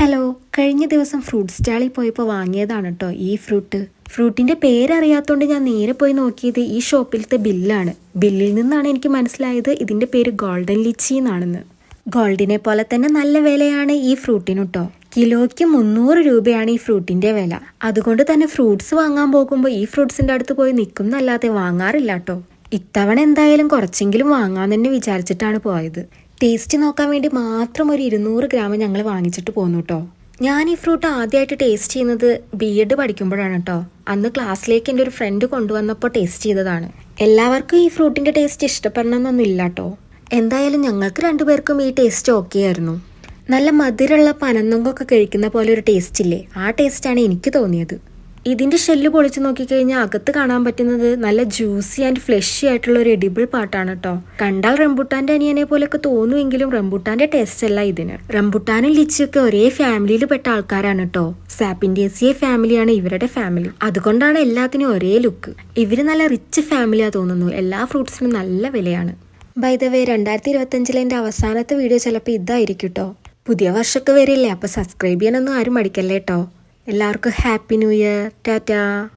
Hello കഴിഞ്ഞ ദിവസം fruit സ്റ്റാളിൽ പോയപ്പോൾ വാങ്ങിയതാണ് കേട്ടോ ഈ ഫ്രൂട്ട് ഫ്രൂട്ടിന്റെ പേരറിയാത്തോണ്ട് ഞാൻ നേരെ പോയി നോക്കിയത് ഈ ഷോപ്പിലത്തെ ബില്ലാണ്. ബില്ലിൽ നിന്നാണ് എനിക്ക് മനസ്സിലായത്. ഇതിന്റെ പേര് ഗോൾഡൻ ലിച്ചി എന്നാണെന്ന്. ഗോൾഡിനെ പോലെ തന്നെ നല്ല വിലയാണ് ഈ ഫ്രൂട്ടിന് കേട്ടോ കിലോയ്ക്ക് മുന്നൂറ് രൂപയാണ് ഈ ഫ്രൂട്ടിന്റെ വില. അതുകൊണ്ട് തന്നെ ഫ്രൂട്ട്സ് വാങ്ങാൻ പോകുമ്പോൾ ഈ ഫ്രൂട്ട്സിന്റെ അടുത്ത് പോയി നിൽക്കുന്നല്ലാതെ വാങ്ങാറില്ല കേട്ടോ ഇത്തവണ എന്തായാലും കുറച്ചെങ്കിലും വാങ്ങാമെന്ന് തന്നെ വിചാരിച്ചിട്ടാണ് പോയത്. ടേസ്റ്റ് നോക്കാൻ വേണ്ടി മാത്രം ഒരു ഇരുന്നൂറ് ഗ്രാം ഞങ്ങൾ വാങ്ങിച്ചിട്ട് പോന്നു കേട്ടോ ഞാൻ ഈ ഫ്രൂട്ട് ആദ്യമായിട്ട് ടേസ്റ്റ് ചെയ്യുന്നത് ബി എഡ് പഠിക്കുമ്പോഴാണ് കേട്ടോ അന്ന് ക്ലാസ്സിലേക്ക് എന്റെ ഒരു ഫ്രണ്ട് കൊണ്ടുവന്നപ്പോൾ ടേസ്റ്റ് ചെയ്തതാണ്. എല്ലാവർക്കും ഈ ഫ്രൂട്ടിന്റെ ടേസ്റ്റ് ഇഷ്ടപ്പെടണമെന്നൊന്നും ഇല്ല കേട്ടോ എന്തായാലും ഞങ്ങൾക്ക് രണ്ടുപേർക്കും ഈ ടേസ്റ്റ് ഓക്കെ ആയിരുന്നു. നല്ല മധുരമുള്ള പനന്നൊങ്കൊക്കെ കഴിക്കുന്ന പോലെ ഒരു ടേസ്റ്റ് ഇല്ലേ? ആ ടേസ്റ്റാണ് എനിക്ക് തോന്നിയത്. ഇതിന്റെ ഷെല്ല് പൊളിച്ച് നോക്കിക്കഴിഞ്ഞാൽ അകത്ത് കാണാൻ പറ്റുന്നത് നല്ല ജ്യൂസി ആൻഡ് ഫ്ലഷി ആയിട്ടുള്ള ഒരു എഡിബിൾ പാട്ടാണ് കേട്ടോ കണ്ടാൽ റംബുട്ടാന്റെ അനിയനെ പോലെയൊക്കെ തോന്നുമെങ്കിലും റംബുട്ടാന്റെ ടേസ്റ്റ് അല്ല ഇതിന്. റംബുട്ടാനും ലിച്ചിയൊക്കെ ഒരേ ഫാമിലിയിൽ പെട്ട ആൾക്കാരാണ് കേട്ടോ സാപ്പിൻഡേസിയെ ഫാമിലിയാണ് ഇവരുടെ ഫാമിലി അതുകൊണ്ടാണ് എല്ലാത്തിനും ഒരേ ലുക്ക് ഇവർ നല്ല റിച്ച് ഫാമിലിയാ തോന്നുന്നു. എല്ലാ ഫ്രൂട്ട്സിനും നല്ല വിലയാണ്. ബൈ ദ വേ രണ്ടായിരത്തി ഇരുപത്തഞ്ചിലെ എന്റെ അവസാനത്തെ വീഡിയോ ചിലപ്പോൾ ഇതായിരിക്കും കേട്ടോ പുതിയ വർഷമൊക്കെ വരില്ലേ? അപ്പോൾ സബ്സ്ക്രൈബ് ചെയ്യാനൊന്നും ആരും മടിക്കല്ലേ കേട്ടോ എല്ലാവർക്കും ഹാപ്പി ന്യൂ ഇയർ. ടാറ്റാ.